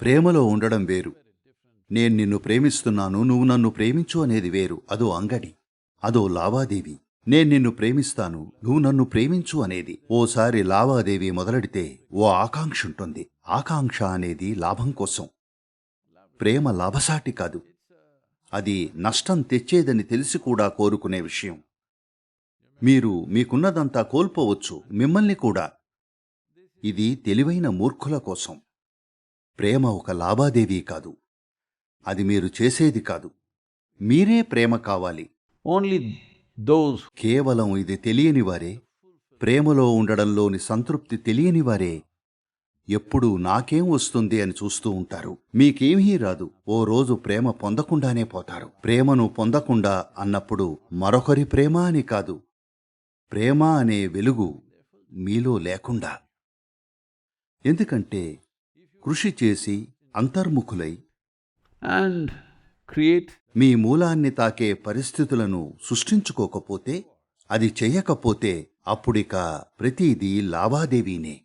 ప్రేమలో ఉండడం వేరు. నేను నిన్ను ప్రేమిస్తున్నాను నువ్వు నన్ను ప్రేమించు అనేది వేరు. అదో అంగడి అదో లావాదేవి. నేను నిన్ను ప్రేమిస్తాను నువ్వు నన్ను ప్రేమించు అనేది. ఓసారి లావాదేవీ మొదలెడితే ఓ ఆకాంక్ష ఉంటుంది. ఆకాంక్ష అనేది లాభం కోసం. ప్రేమ లాభసాటి కాదు. అది నష్టం తెచ్చేదని తెలిసి కూడా కోరుకునే విషయం. మీరు మీకున్నదంతా కోల్పోవచ్చు మిమ్మల్ని కూడా. ఇది తెలివైన మూర్ఖుల కోసం. ప్రేమ ఒక లావాదేవీ కాదు. అది మీరు చేసేది కాదు. మీరే ప్రేమ కావాలి. Only those కేవలం ఇది తెలియని వారే. ప్రేమలో ఉండడంలోని సంతృప్తి తెలియని వారే. ఎప్పుడూ నాకేం వస్తుంది అని చూస్తూ ఉంటారు. మీకేమీ రాదు. ఓ రోజు ప్రేమ పొందకుండానే పోతారు. ప్రేమను పొందకుండా అన్నప్పుడు మరొకరి ప్రేమ అని కాదు. ప్రేమ అనే వెలుగు మీలో లేకుండా. ఎందుకంటే కృషి చేసి అంతర్ముఖులై and create మీ మూలాన్ని తాకే పరిస్థితులను సృష్టించుకోకపోతే అది చెయ్యకపోతే అప్పుడిక ప్రతిదీ లావాదేవీనే.